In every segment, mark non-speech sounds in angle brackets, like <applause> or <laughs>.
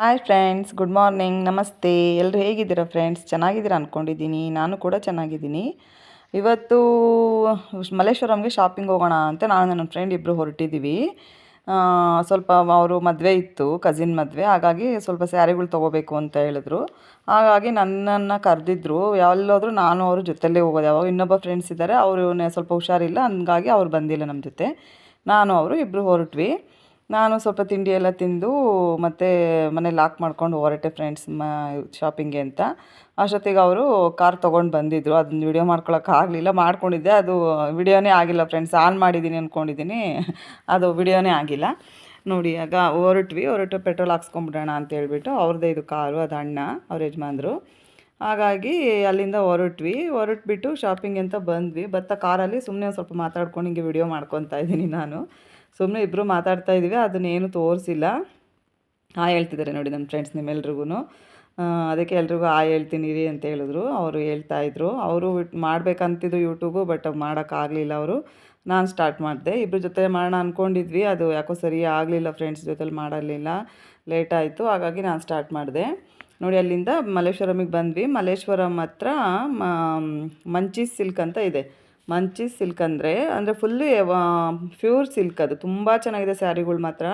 Hi friends good morning ನಮಸ್ತೆ. ಎಲ್ಲರೂ ಹೇಗಿದ್ದೀರಾ ಫ್ರೆಂಡ್ಸ್ ಚೆನ್ನಾಗಿದ್ದೀರಾ ಅಂದ್ಕೊಂಡಿದ್ದೀನಿ ನಾನು ಕೂಡ ಚೆನ್ನಾಗಿದ್ದೀನಿ. ಇವತ್ತು ಮಲ್ಲೇಶ್ವರಂಗೆ ಶಾಪಿಂಗ್ ಹೋಗೋಣ ಅಂತ ನಾನು ನನ್ನ ಫ್ರೆಂಡ್ ಇಬ್ಬರು ಹೊರಟಿದ್ದೀವಿ. ಸ್ವಲ್ಪ ಅವರು ಮದುವೆ ಇತ್ತು ಕಸಿನ್ ಮದುವೆ. ಹಾಗಾಗಿ ಸ್ವಲ್ಪ ಸ್ಯಾರಿಗಳು ತೊಗೋಬೇಕು ಅಂತ ಹೇಳಿದ್ರು. ಹಾಗಾಗಿ ನನ್ನನ್ನು ಕರೆದಿದ್ರು. ಎಲ್ಲೋದ್ರೂ ನಾನು ಅವ್ರ ಜೊತೆಲೇ ಹೋಗೋದು. ಯಾವಾಗ ಇನ್ನೊಬ್ಬ ಫ್ರೆಂಡ್ಸ್ ಇದ್ದಾರೆ, ಅವರು ಸ್ವಲ್ಪ ಹುಷಾರಿಲ್ಲ. ಹಂಗಾಗಿ ಅವ್ರು ಬಂದಿಲ್ಲ ನಮ್ಮ ಜೊತೆ. ನಾನು ಅವರು ಇಬ್ಬರು ಹೊರಟ್ವಿ. ನಾನು ಸ್ವಲ್ಪ ತಿಂಡಿ ಎಲ್ಲ ತಿಂದು ಮತ್ತೆ ಮನೆ ಲಾಕ್ ಮಾಡ್ಕೊಂಡು ಹೊರಟೆ ಫ್ರೆಂಡ್ಸ್ ಮ ಶಾಪಿಂಗ್ಗೆ ಅಂತ. ಅಷ್ಟೊತ್ತಿಗೆ ಅವರು ಕಾರ್ ತೊಗೊಂಡು ಬಂದಿದ್ದರು ಅದನ್ನ ವಿಡಿಯೋ ಮಾಡ್ಕೊಳಕ್ಕಾಗಲಿಲ್ಲ ಮಾಡ್ಕೊಂಡಿದ್ದೆ. ಅದು ವಿಡಿಯೋನೇ ಆಗಿಲ್ಲ ಫ್ರೆಂಡ್ಸ್ ಆನ್ ಮಾಡಿದ್ದೀನಿ ಅಂದ್ಕೊಂಡಿದ್ದೀನಿ ಅದು ವಿಡಿಯೋನೇ ಆಗಿಲ್ಲ. ನೋಡಿ, ಆಗ ಹೊರಟ್ವಿ. ಹೊರಟು ಪೆಟ್ರೋಲ್ ಹಾಕ್ಸ್ಕೊಂಬಿಡೋಣ ಅಂತ ಹೇಳ್ಬಿಟ್ಟು ಅವ್ರದ್ದೇ ಇದು ಕಾರು, ಅದು ಅಣ್ಣ, ಅವ್ರ ಯಜಮಾನ್ರು. ಹಾಗಾಗಿ ಅಲ್ಲಿಂದ ಹೊರಟ್ವಿ. ಹೊರಟ್ಬಿಟ್ಟು ಶಾಪಿಂಗ್ ಅಂತ ಬಂದ್ವಿ. ಬತ್ತ ಕಾರಲ್ಲಿ ಸುಮ್ಮನೆ ಸ್ವಲ್ಪ ಮಾತಾಡ್ಕೊಂಡು ಹಿಂಗೆ ವಿಡಿಯೋ ಮಾಡ್ಕೊತಾ ಇದ್ದೀನಿ ನಾನು. ಸುಮ್ಮನೆ ಇಬ್ಬರು ಮಾತಾಡ್ತಾ ಇದ್ದೀವಿ ಅದನ್ನೇನು ತೋರಿಸಿಲ್ಲ. ಆ ಹೇಳ್ತಿದ್ದಾರೆ ನೋಡಿ ನನ್ನ ಫ್ರೆಂಡ್ಸ್ ನಿಮ್ಮೆಲ್ರಿಗೂ ಅದಕ್ಕೆ ಎಲ್ರಿಗೂ ಆ ಹೇಳ್ತೀನಿ ರೀ ಅಂತ ಹೇಳಿದ್ರು. ಅವರು ಹೇಳ್ತಾ ಇದ್ರು. ಅವರು ಮಾಡಬೇಕಂತಿದ್ರು ಯೂಟ್ಯೂಬು ಬಟ್ ಮಾಡೋಕ್ಕಾಗಲಿಲ್ಲ ಅವರು. ನಾನು ಸ್ಟಾರ್ಟ್ ಮಾಡಿದೆ. ಇಬ್ಬರ ಜೊತೆ ಮಾಡೋಣ ಅಂದ್ಕೊಂಡಿದ್ವಿ ಅದು ಯಾಕೋ ಸರಿ ಆಗಲಿಲ್ಲ ಫ್ರೆಂಡ್ಸ್ ಜೊತೆಲಿ ಮಾಡಲಿಲ್ಲ. ಲೇಟ್ ಆಯಿತು. ಹಾಗಾಗಿ ನಾನು ಸ್ಟಾರ್ಟ್ ಮಾಡಿದೆ. ನೋಡಿ ಅಲ್ಲಿಂದ ಮಲ್ಲೇಶ್ವರಮಿಗೆ ಬಂದ್ವಿ. ಮಲ್ಲೇಶ್ವರಂ ಹತ್ರ ಮಂಚಿ ಸಿಲ್ಕ್ ಅಂತ ಇದೆ. ಮಂಚೀಸ್ ಸಿಲ್ಕ್ ಅಂದರೆ ಅಂದರೆ ಫುಲ್ಲು ಪ್ಯೂರ್ ಸಿಲ್ಕ್ ಅದು. ತುಂಬ ಚೆನ್ನಾಗಿದೆ ಸ್ಯಾರಿಗಳು ಮಾತ್ರ.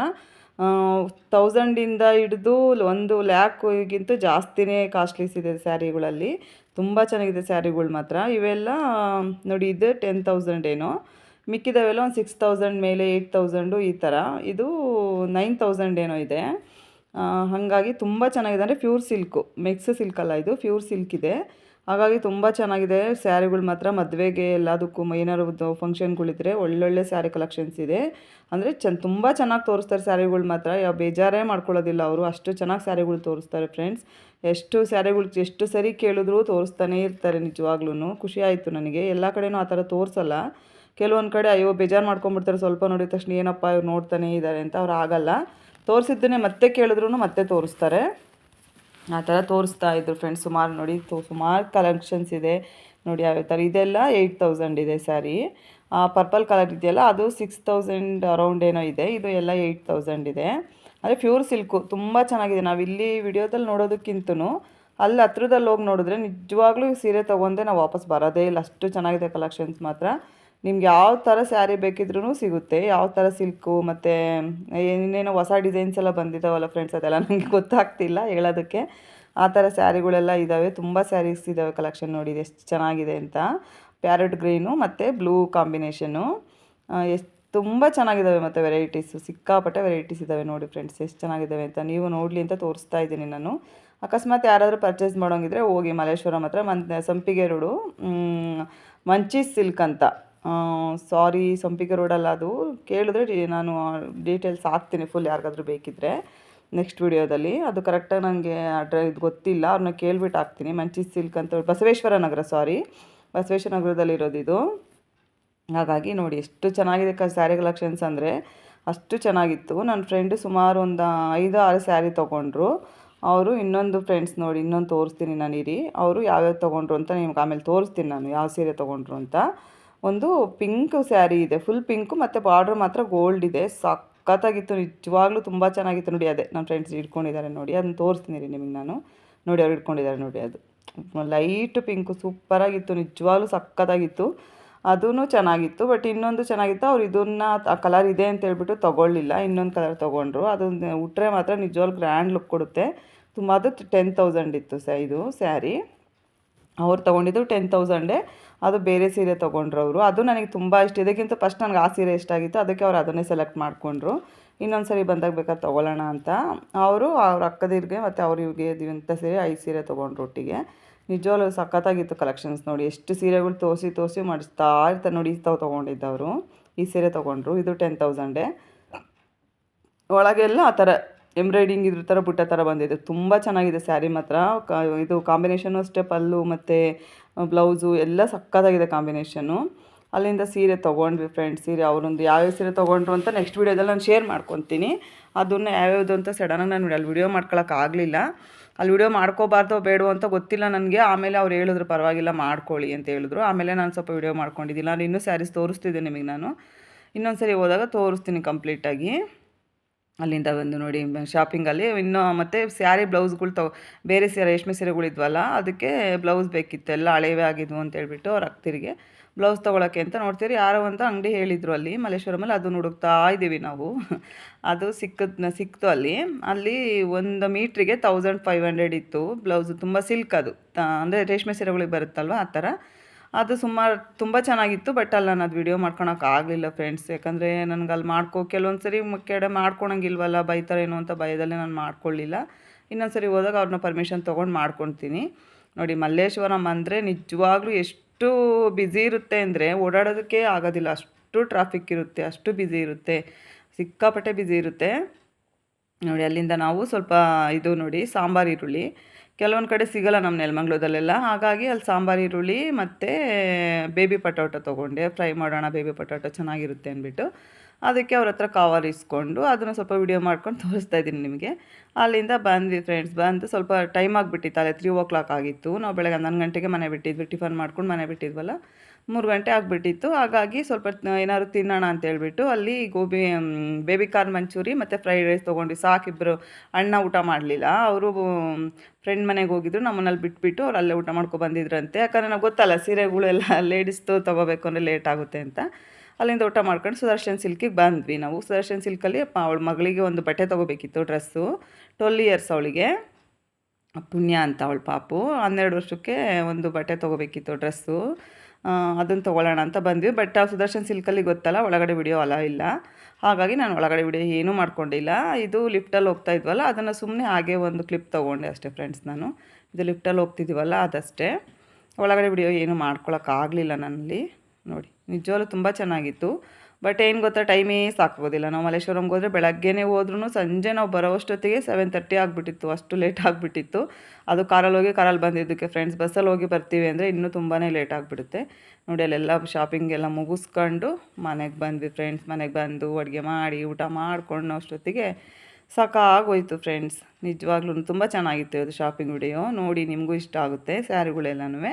ತೌಸಂಡಿಂದ ಹಿಡಿದು ಒಂದು ಲ್ಯಾಕ್ಗಿಂತ ಜಾಸ್ತಿನೇ ಕಾಸ್ಟ್ಲೀಸ್ ಇದೆ ಸ್ಯಾರಿಗಳಲ್ಲಿ. ತುಂಬ ಚೆನ್ನಾಗಿದೆ ಸ್ಯಾರಿಗಳು ಮಾತ್ರ. ಇವೆಲ್ಲ, ನೋಡಿ, ಇದು ಟೆನ್ ತೌಸಂಡ್ ಏನೋ. ಮಿಕ್ಕಿದವೆಲ್ಲ ಒಂದು ಸಿಕ್ಸ್ ತೌಸಂಡ್ ಮೇಲೆ ಏಯ್ಟ್ ತೌಸಂಡು ಈ ಥರ ಇದು ನೈನ್ ತೌಸಂಡ್ ಏನೋ ಇದೆ. ಹಾಗಾಗಿ ತುಂಬ ಚೆನ್ನಾಗಿದೆ. ಅಂದರೆ ಪ್ಯೂರ್ ಸಿಲ್ಕು ಮಿಕ್ಸ್ ಸಿಲ್ಕ್ ಅಲ್ಲ ಇದು. ಪ್ಯೂರ್ ಸಿಲ್ಕ್ ಇದೆ. ಹಾಗಾಗಿ ತುಂಬ ಚೆನ್ನಾಗಿದೆ. ಸ್ಯಾರಿಗಳು ಮಾತ್ರ ಮದುವೆಗೆ ಎಲ್ಲದಕ್ಕೂ ಏನಾದ್ರು ಫಂಕ್ಷನ್ಗಳಿದ್ರೆ ಒಳ್ಳೊಳ್ಳೆ ಸ್ಯಾರಿ ಕಲೆಕ್ಷನ್ಸ್ ಇದೆ. ಅಂದರೆ ಚೆನ್ ತುಂಬ ಚೆನ್ನಾಗಿ ತೋರಿಸ್ತಾರೆ ಸ್ಯಾರಿಗಳು ಮಾತ್ರ. ಯಾವ ಬೇಜಾರೇ ಮಾಡ್ಕೊಳ್ಳೋದಿಲ್ಲ ಅವರು. ಅಷ್ಟು ಚೆನ್ನಾಗಿ ಸ್ಯಾರಿಗಳು ತೋರಿಸ್ತಾರೆ ಫ್ರೆಂಡ್ಸ್. ಎಷ್ಟು ಸ್ಯಾರಿಗಳು ಎಷ್ಟು ಸರಿ ಕೇಳಿದ್ರು ತೋರಿಸ್ತಾನೇ ಇರ್ತಾರೆ ನಿಜವಾಗ್ಲೂ ಖುಷಿ ಆಯಿತು ನನಗೆ. ಎಲ್ಲ ಕಡೆನೂ ಆ ಥರ ತೋರಿಸಲ್ಲ. ಕೆಲವೊಂದು ಕಡೆ ಅಯ್ಯೋ ಬೇಜಾರು ಮಾಡ್ಕೊಂಬಿಡ್ತಾರೆ ಸ್ವಲ್ಪ ನೋಡಿದ ತಕ್ಷಣ ಏನಪ್ಪ ಇವ್ರು ನೋಡ್ತಾನೇ ಇದ್ದಾರೆ ಅಂತ ಅವ್ರು ಆಗಲ್ಲ. ತೋರಿಸಿದ್ದನ್ನೇ ಮತ್ತೆ ಕೇಳಿದ್ರು ಮತ್ತೆ ತೋರಿಸ್ತಾರೆ. ಆ ಥರ ತೋರಿಸ್ತಾ ಇದ್ರು ಫ್ರೆಂಡ್ಸ್ ಸುಮಾರು ನೋಡಿ ಸುಮಾರು ಕಲೆಕ್ಷನ್ಸ್ ಇದೆ. ನೋಡಿ ಯಾವ ಥರ ಇದೆಲ್ಲ ಏಯ್ಟ್ ತೌಸಂಡ್ ಇದೆ ಸ್ಯಾರಿ ಪರ್ಪಲ್ ಕಲರ್ ಇದೆಯಲ್ಲ, ಅದು ಸಿಕ್ಸ್ ತೌಸಂಡ್ ಅರೌಂಡ್ ಏನೋ ಇದೆ. ಇದು ಎಲ್ಲ ಏಯ್ಟ್ ತೌಸಂಡ್ ಇದೆ. ಅಂದರೆ ಪ್ಯೂರ್ ಸಿಲ್ಕು ತುಂಬ ಚೆನ್ನಾಗಿದೆ. ನಾವು ಇಲ್ಲಿ ವಿಡಿಯೋದಲ್ಲಿ ನೋಡೋದಕ್ಕಿಂತ ಅಲ್ಲಿ ಹತ್ರದಲ್ಲಿ ಹೋಗಿ ನೋಡಿದ್ರೆ ನಿಜವಾಗ್ಲೂ ಸೀರೆ ತೊಗೊಂಡೆ ನಾವು ವಾಪಸ್ ಬರೋದೇ ಇಲ್ಲ. ಅಷ್ಟು ಚೆನ್ನಾಗಿದೆ ಕಲೆಕ್ಷನ್ಸ್ ಮಾತ್ರ. ನಿಮ್ಗೆ ಯಾವ ಥರ ಸ್ಯಾರಿ ಬೇಕಿದ್ರೂ ಸಿಗುತ್ತೆ. ಯಾವ ಥರ ಸಿಲ್ಕು ಮತ್ತು ಇನ್ನೇನೋ ಹೊಸ ಡಿಸೈನ್ಸ್ ಎಲ್ಲ ಬಂದಿದ್ದಾವಲ್ಲ ಫ್ರೆಂಡ್ಸ್ ಅದೆಲ್ಲ ನನಗೆ ಗೊತ್ತಾಗ್ತಿಲ್ಲ ಹೇಳೋದಕ್ಕೆ. ಆ ಥರ ಸ್ಯಾರಿಗಳೆಲ್ಲ ಇದ್ದಾವೆ ತುಂಬ ಸ್ಯಾರೀಸ್ ಇದ್ದಾವೆ ಕಲೆಕ್ಷನ್ ನೋಡಿ ಎಷ್ಟು ಚೆನ್ನಾಗಿದೆ ಅಂತ. ಪ್ಯಾರೆಟ್ ಗ್ರೀನು ಮತ್ತು ಬ್ಲೂ ಕಾಂಬಿನೇಷನು ಎಷ್ಟು, ತುಂಬ ಚೆನ್ನಾಗಿದ್ದಾವೆ ಮತ್ತು ವೆರೈಟೀಸು ಸಿಕ್ಕಾಪಟ್ಟೆ ವೆರೈಟೀಸ್ ಇದ್ದಾವೆ ನೋಡಿ ಫ್ರೆಂಡ್ಸ್ ಎಷ್ಟು ಚೆನ್ನಾಗಿದ್ದಾವೆ ಅಂತ. ನೀವು ನೋಡಲಿ ಅಂತ ತೋರಿಸ್ತಾ ಇದ್ದೀನಿ ನಾನು. ಅಕಸ್ಮಾತ್ ಯಾರಾದರೂ ಪರ್ಚೇಸ್ ಮಾಡೋಂಗಿದ್ರೆ ಹೋಗಿ ಮಲ್ಲೇಶ್ವರಂ ಹತ್ರ ಮನ್ ಸಂಪಿಗೆ ರೋಡು ಮಂಚಿ ಸಿಲ್ಕ್ ಅಂತ. ಸಾರಿ ಸಂಪಿಗೆ ರೋಡಲ್ಲ ಅದು ಕೇಳಿದ್ರೆ ನಾನು ಡೀಟೇಲ್ಸ್ ಹಾಕ್ತೀನಿ ಫುಲ್ ಯಾರಿಗಾದ್ರೂ ಬೇಕಿದ್ದರೆ ನೆಕ್ಸ್ಟ್ ವಿಡಿಯೋದಲ್ಲಿ ಅದು ಕರೆಕ್ಟಾಗಿ ನನಗೆ ಅಡ್ರ, ಇದು ಗೊತ್ತಿಲ್ಲ. ಅವ್ರನ್ನ ಕೇಳ್ಬಿಟ್ಟು ಹಾಕ್ತೀನಿ. ಮಂಚಿ ಸಿಲ್ಕ್ ಅಂತ ಬಸವೇಶ್ವರ ನಗರ ಸಾರಿ ಬಸವೇಶ್ವರ ಇದು. ಹಾಗಾಗಿ ನೋಡಿ ಎಷ್ಟು ಚೆನ್ನಾಗಿದೆ ಕ ಸ್ಯಾರಿ ಕಲೆಕ್ಷನ್ಸ್ ಅಂದರೆ. ಅಷ್ಟು ಚೆನ್ನಾಗಿತ್ತು. ನನ್ನ ಫ್ರೆಂಡು ಸುಮಾರು ಒಂದು ಐದು, ಆರು ಸ್ಯಾರಿ ತೊಗೊಂಡ್ರು. ಅವರು ಇನ್ನೊಂದು ಫ್ರೆಂಡ್ಸ್ ನೋಡಿ, ಇನ್ನೊಂದು ತೋರಿಸ್ತೀನಿ ನಾನು ಇರಿ ಅವರು ಯಾವ್ಯಾವ ತೊಗೊಂಡ್ರು ಅಂತ ನಿಮ್ಗೆ ಆಮೇಲೆ ತೋರಿಸ್ತೀನಿ ನಾನು, ಯಾವ ಸೀರೆ ತೊಗೊಂಡ್ರು ಅಂತ. ಒಂದು ಪಿಂಕ್ ಸ್ಯಾರಿ ಇದೆ. ಫುಲ್ ಪಿಂಕು ಮತ್ತು ಬಾರ್ಡ್ರ್ ಮಾತ್ರ ಗೋಲ್ಡ್ ಇದೆ. ಸಖತ್ತಾಗಿತ್ತು. ನಿಜವಾಗ್ಲೂ ತುಂಬ ಚೆನ್ನಾಗಿತ್ತು ನೋಡಿ ಅದೇ. ನಮ್ಮ ಫ್ರೆಂಡ್ಸ್ ಇಟ್ಕೊಂಡಿದ್ದಾರೆ ನೋಡಿ. ಅದನ್ನ ತೋರಿಸ್ತೀನಿ ರೀ ನಿಮಗೆ ನಾನು. ನೋಡಿ ಅವ್ರು ಇಟ್ಕೊಂಡಿದ್ದಾರೆ ನೋಡಿ ಅದು. ಲೈಟ್ ಪಿಂಕು ಸೂಪರಾಗಿತ್ತು. ನಿಜವಾಗ್ಲೂ ಸಖತ್ತಾಗಿತ್ತು. ಅದೂ ಚೆನ್ನಾಗಿತ್ತು. ಬಟ್ ಇನ್ನೊಂದು ಚೆನ್ನಾಗಿತ್ತು. ಅವ್ರು ಇದನ್ನು ಆ ಕಲರ್ ಇದೆ ಅಂತ ಹೇಳ್ಬಿಟ್ಟು ತೊಗೊಳ್ಳಿಲ್ಲ. ಇನ್ನೊಂದು ಕಲರ್ ತೊಗೊಂಡ್ರು. ಅದನ್ನು ಉಟ್ರೆ ಮಾತ್ರ ನಿಜವಾಗ್ಲೂ ಗ್ರ್ಯಾಂಡ್ ಲುಕ್ ಕೊಡುತ್ತೆ. ತುಂಬ ಅದು ಟೆನ್ ತೌಸಂಡ್ ಇತ್ತು ಸ ಇದು ಸ್ಯಾರಿ. ಅವ್ರು ತೊಗೊಂಡಿದ್ದು ಟೆನ್ ತೌಸಂಡೇ ಅದು ಬೇರೆ ಸೀರೆ ತೊಗೊಂಡ್ರು ಅವರು ಅದು ನನಗೆ ತುಂಬ ಇಷ್ಟ. ಇದಕ್ಕಿಂತ ಫಸ್ಟ್ ನನಗೆ ಆ ಸೀರೆ ಇಷ್ಟ ಆಗಿತ್ತು. ಅದಕ್ಕೆ ಅವ್ರು ಅದನ್ನೇ ಸೆಲೆಕ್ಟ್ ಮಾಡಿಕೊಂಡ್ರು. ಇನ್ನೊಂದು ಸರಿ ಬಂದಾಗ ಬೇಕಾದ್ರೆ ತೊಗೊಳ್ಳೋಣ ಅಂತ. ಅವರು ಅವ್ರ ಅಕ್ಕದಿರ್ಗೆ ಮತ್ತು ಅವ್ರ ಇವ್ರಿಗೆ ಇಂಥ ಸೀರೆ ಐದು ಸೀರೆ ತೊಗೊಂಡ್ರು ಒಟ್ಟಿಗೆ. ನಿಜವಾಗ್ಲೂ ಸಖತ್ತಾಗಿತ್ತು ಕಲೆಕ್ಷನ್ಸ್ ನೋಡಿ. ಎಷ್ಟು ಸೀರೆಗಳು ತೋರಿಸಿ ತೋರಿಸಿ ಮಾಡಿಸ್ತಾ ಇರ್ತಾರೆ ನೋಡಿ. ತಾವು ತೊಗೊಂಡಿದ್ದವರು. ಈ ಸೀರೆ ತೊಗೊಂಡ್ರು. ಇದು ಟೆನ್ ತೌಸಂಡೇ ಒಳಗೆಲ್ಲ ಆ ಥರ ಎಂಬ್ರಾಯ್ಡಿಂಗ್ ಇದ್ರ ಥರ ಬುಟ್ಟ ಥರ ಬಂದಿದೆ. ತುಂಬ ಚೆನ್ನಾಗಿದೆ ಸ್ಯಾರಿ ಮಾತ್ರ. ಇದು ಕಾಂಬಿನೇಷನು ಅಷ್ಟೇ ಪಲ್ಲು ಮತ್ತು ಬ್ಲೌಸು ಎಲ್ಲ ಸಕ್ಕತ್ತಾಗಿದೆ ಕಾಂಬಿನೇಷನು ಅಲ್ಲಿಂದ ಸೀರೆ ತೊಗೊಂಡ್ವಿ ಫ್ರೆಂಡ್ಸ್ ಸೀರೆ ಅವರೊಂದು ಯಾವ್ಯಾವ ಸೀರೆ ತೊಗೊಂಡ್ರು ಅಂತ ನೆಕ್ಸ್ಟ್ ವೀಡಿಯೋದಲ್ಲಿ ನಾನು ಶೇರ್ ಮಾಡ್ಕೊತೀನಿ. ಅದನ್ನು ಯಾವ್ಯಾವುದು ಅಂತ ಸಡನ್ನಾಗಿ ನಾನು ಅಲ್ಲಿ ವೀಡಿಯೋ ಮಾಡ್ಕೊಳಕ್ಕಾಗಲಿಲ್ಲ ಅಲ್ಲಿ ವಿಡಿಯೋ ಮಾಡ್ಕೋಬಾರ್ದೋ ಬೇಡೋ ಅಂತ ಗೊತ್ತಿಲ್ಲ ನನಗೆ. ಆಮೇಲೆ ಅವ್ರು ಹೇಳಿದ್ರು, ಪರವಾಗಿಲ್ಲ, ಮಾಡ್ಕೊಳ್ಳಿ ಅಂತ ಹೇಳಿದ್ರು. ಆಮೇಲೆ ನಾನು ಸ್ವಲ್ಪ ವಿಡಿಯೋ ಮಾಡ್ಕೊಂಡಿದ್ದಿಲ್ಲ ನಾನು ಇನ್ನೂ ಸ್ಯಾರೀಸ್ ತೋರಿಸ್ತಿದ್ದೆ ನಿಮಗೆ ನಾನು. ಇನ್ನೊಂದು ಸರಿ ಹೋದಾಗ ತೋರಿಸ್ತೀನಿ ಕಂಪ್ಲೀಟಾಗಿ ಅಲ್ಲಿಂದ ಬಂದು ನೋಡಿ ಶಾಪಿಂಗಲ್ಲಿ ಇನ್ನು ಮತ್ತು ಸ್ಯಾರಿ ಬ್ಲೌಸ್ಗಳು ತಗೋ, ಬೇರೆ ಸೀರೆ ರೇಷ್ಮೆ ಸೀರೆಗಳಿದ್ವಲ್ಲ ಅದಕ್ಕೆ ಬ್ಲೌಸ್ ಬೇಕಿತ್ತು. ಎಲ್ಲ ಹಳೇವೇ ಆಗಿದ್ವು ಅಂತ ಹೇಳ್ಬಿಟ್ಟು ಅವ್ರ ಅಕ್ತಿರಿಗೆ ಬ್ಲೌಸ್ ತೊಗೊಳಕ್ಕೆ ಅಂತ ನೋಡ್ತೀರಿ. ಯಾರೋ ಅಂತ ಅಂಗಡಿ ಹೇಳಿದರು ಅಲ್ಲಿ ಮಲ್ಲೇಶ್ವರಮಲ್ಲಿ ಅದು ಹುಡುಕ್ತಾ ಇದ್ದೀವಿ ನಾವು. <laughs> ಅದು ಸಿಕ್ಕದ, ಸಿಕ್ತು ಅಲ್ಲಿ. ಅಲ್ಲಿ ಒಂದು ಮೀಟ್ರಿಗೆ ತೌಸಂಡ್ ಫೈವ್ ಹಂಡ್ರೆಡ್ ಇತ್ತು. ಬ್ಲೌಸು ತುಂಬ ಸಿಲ್ಕ್ ಅದು. ಅಂದರೆ ರೇಷ್ಮೆ ಸೀರೆಗಳಿಗೆ ಬರುತ್ತಲ್ವ, ಆ ಥರ. ಅದು ಸುಮಾರು ತುಂಬ ಚೆನ್ನಾಗಿತ್ತು ಬಟ್ ಅಲ್ಲಿ ನಾನು ಅದು ವಿಡಿಯೋ ಮಾಡ್ಕೊಳಕ್ಕೆ ಆಗಲಿಲ್ಲ ಫ್ರೆಂಡ್ಸ್ ಯಾಕಂದರೆ ನನಗೆ ಅಲ್ಲಿ ಮಾಡ್ಕೊ ಕೆಲವೊಂದು ಸರಿ ಕೆಡೆ ಮಾಡ್ಕೊಳಂಗಿಲ್ವಲ್ಲ ಬೈತಾರೇನೋ ಅಂತ ಭಯದಲ್ಲೇ ನಾನು ಮಾಡ್ಕೊಳ್ಳಿಲ್ಲ ಇನ್ನೊಂದು ಸರಿ ಹೋದಾಗ ಅವ್ರನ್ನ ಪರ್ಮಿಷನ್ ತೊಗೊಂಡು ಮಾಡ್ಕೊತೀನಿ. ನೋಡಿ, ಮಲ್ಲೇಶ್ವರಂ ಅಂದರೆ ನಿಜವಾಗ್ಲೂ ಎಷ್ಟು ಬ್ಯುಸಿ ಇರುತ್ತೆ ಅಂದರೆ ಓಡಾಡೋದಕ್ಕೆ ಆಗೋದಿಲ್ಲ. ಅಷ್ಟು ಟ್ರಾಫಿಕ್ ಇರುತ್ತೆ, ಅಷ್ಟು ಬ್ಯುಸಿ ಇರುತ್ತೆ. ಸಿಕ್ಕಾಪಟ್ಟೆ ಬ್ಯುಸಿ ಇರುತ್ತೆ. ನೋಡಿ, ಅಲ್ಲಿಂದ ನಾವು ಸ್ವಲ್ಪ ಇದು ನೋಡಿ, ಸಾಂಬಾರು, ಈರುಳ್ಳಿ. ಕೆಲವೊಂದು ಕಡೆ ಸಿಗೋಲ್ಲ ನಮ್ಮ ನೆಲಮಂಗ್ಲದಲ್ಲೆಲ್ಲ ಹಾಗಾಗಿ ಅಲ್ಲಿ ಸಾಂಬಾರು, ಈರುಳ್ಳಿ ಮತ್ತು ಬೇಬಿ ಪಟೋಟೊ ತೊಗೊಂಡೆ. ಫ್ರೈ ಮಾಡೋಣ ಬೇಬಿ ಪಟೋಟೊ ಚೆನ್ನಾಗಿರುತ್ತೆ ಅಂದ್ಬಿಟ್ಟು. ಅದಕ್ಕೆ ಅವ್ರ ಹತ್ರ ಕವರ್ ಇಸ್ಕೊಂಡು ಅದನ್ನು ಸ್ವಲ್ಪ ವಿಡಿಯೋ ಮಾಡ್ಕೊಂಡು ತೋರಿಸ್ತಾ ಇದ್ದೀನಿ ನಿಮಗೆ. ಅಲ್ಲಿಂದ ಬಂದ್ವಿ ಫ್ರೆಂಡ್ಸ್ ಬಂದು ಸ್ವಲ್ಪ ಟೈಮ್ ಆಗಿಬಿಟ್ಟಿತ್ತು, ಅಲ್ಲೇ ತ್ರೀ ಓ ಕ್ಲಾಕ್ ಆಗಿತ್ತು. ನಾವು ಬೆಳಗ್ಗೆ ಹನ್ನೊಂದು ಗಂಟೆಗೆ ಮನೆ ಬಿಟ್ಟಿದ್ವಿ ಟಿಫನ್ ಮಾಡ್ಕೊಂಡು ಮನೆ ಬಿಟ್ಟಿದ್ವಲ್ಲ? ಮೂರು ಗಂಟೆ ಆಗಿಬಿಟ್ಟಿತ್ತು. ಹಾಗಾಗಿ ಸ್ವಲ್ಪ ಏನಾದ್ರು ತಿನ್ನೋಣ ಅಂತ ಹೇಳ್ಬಿಟ್ಟು ಅಲ್ಲಿ ಗೋಬಿ ಬೇಬಿ ಕಾರ್ನ್ ಮಂಚೂರಿ ಮತ್ತು ಫ್ರೈಡ್ ರೈಸ್ ತೊಗೊಂಡು ಸಾಕಿಬ್ಬರು ಅಣ್ಣ ಊಟ ಮಾಡಲಿಲ್ಲ. ಅವರು ಫ್ರೆಂಡ್ ಮನೆಗೆ ಹೋಗಿದ್ರು. ನಮ್ಮನ್ನಲ್ಲಿ ಬಿಟ್ಬಿಟ್ಟು ಅವ್ರು ಅಲ್ಲೇ ಊಟ ಮಾಡ್ಕೊ ಬಂದಿದ್ರಂತೆ. ಯಾಕಂದರೆ ನಾವು ಗೊತ್ತಲ್ಲ, ಸೀರೆಗಳೆಲ್ಲ ಲೇಡೀಸ್ದು ತೊಗೋಬೇಕು ಅಂದರೆ ಲೇಟ್ ಆಗುತ್ತೆ ಅಂತ. ಅಲ್ಲಿಂದ ಊಟ ಮಾಡ್ಕೊಂಡು ಸುದರ್ಶನ್ ಸಿಲ್ಕಿಗೆ ಬಂದ್ವಿ ನಾವು. ಸುದರ್ಶನ್ ಸಿಲ್ಕಲ್ಲಿ ಅವಳ ಮಗಳಿಗೆ ಒಂದು ಬಟ್ಟೆ ತೊಗೋಬೇಕಿತ್ತು, ಡ್ರೆಸ್ಸು. ಟ್ವೆಲ್ ಇಯರ್ಸ್ ಅವಳಿಗೆ. ಪುಣ್ಯ ಅಂತ ಅವಳ ಪಾಪು. ಹನ್ನೆರಡು ವರ್ಷಕ್ಕೆ ಒಂದು ಬಟ್ಟೆ ತೊಗೋಬೇಕಿತ್ತು, ಡ್ರೆಸ್ಸು. ಅದನ್ನು ತೊಗೊಳ್ಳೋಣ ಅಂತ ಬಂದ್ವಿ. ಬಟ್ ಆ ಸುದರ್ಶನ್ ಸಿಲ್ಕಲ್ಲಿ ಗೊತ್ತಲ್ಲ, ಒಳಗಡೆ ವಿಡಿಯೋ ಅಲ ಇಲ್ಲ. ಹಾಗಾಗಿ ನಾನು ಒಳಗಡೆ ವಿಡಿಯೋ ಏನೂ ಮಾಡ್ಕೊಂಡಿಲ್ಲ. ಇದು ಲಿಫ್ಟಲ್ಲಿ ಹೋಗ್ತಾ ಇದ್ವಲ್ಲ, ಅದನ್ನು ಸುಮ್ಮನೆ ಹಾಗೆ ಒಂದು ಕ್ಲಿಪ್ ತೊಗೊಂಡೆ ಅಷ್ಟೇ ಫ್ರೆಂಡ್ಸ್ ನಾನು. ಇದು ಲಿಫ್ಟಲ್ಲಿ ಹೋಗ್ತಿದ್ದೀವಲ್ಲ ಅದಷ್ಟೇ. ಒಳಗಡೆ ವಿಡಿಯೋ ಏನೂ ಮಾಡ್ಕೊಳಕ್ಕಾಗಲಿಲ್ಲ ನನ್ನಲ್ಲಿ. ನೋಡಿ, ನಿಜವಾಗ್ಲೂ ತುಂಬ ಚೆನ್ನಾಗಿತ್ತು. ಬಟ್ ಏನು ಗೊತ್ತಾ ಟೈಮೇ ಸಾಕಾಗೋದಿಲ್ಲ ನಾವು ಮಲ್ಲೇಶ್ವರಂಗೆ ಹೋದರೆ ಬೆಳಗ್ಗೆನೇ ಹೋದ್ರೂ ಸಂಜೆ ನಾವು ಬರೋಷ್ಟೊತ್ತಿಗೆ ಸೆವೆನ್ ತರ್ಟಿ ಆಗಿಬಿಟ್ಟಿತ್ತು, ಅಷ್ಟು ಲೇಟ್ ಆಗಿಬಿಟ್ಟಿತ್ತು. ಅದು ಕಾರಲ್ಲಿ ಹೋಗಿ ಕಾರಲ್ಲಿ ಬಂದಿದ್ದಕ್ಕೆ ಫ್ರೆಂಡ್ಸ್ ಬಸ್ಸಲ್ಲಿ ಹೋಗಿ ಬರ್ತೀವಿ ಅಂದರೆ ಇನ್ನೂ ತುಂಬಾ ಲೇಟ್ ಆಗಿಬಿಡುತ್ತೆ. ನೋಡಿ, ಅಲ್ಲೆಲ್ಲ ಶಾಪಿಂಗ್ ಎಲ್ಲ ಮುಗಿಸ್ಕೊಂಡು ಮನೆಗೆ ಬಂದ್ವಿ ಫ್ರೆಂಡ್ಸ್ ಮನೆಗೆ ಬಂದು ಅಡುಗೆ ಮಾಡಿ, ಊಟ ಮಾಡ್ಕೊಂಡು ಅಷ್ಟೊತ್ತಿಗೆ ಸಾಕಾಗೋಯ್ತು ಫ್ರೆಂಡ್ಸ್ ನಿಜವಾಗ್ಲೂ ತುಂಬ ಚೆನ್ನಾಗಿತ್ತು ಇದು ಶಾಪಿಂಗ್ ವಿಡಿಯೋ ನೋಡಿ, ನಿಮಗೂ ಇಷ್ಟ ಆಗುತ್ತೆ ಸ್ಯಾರಿಗಳೆಲ್ಲನೂ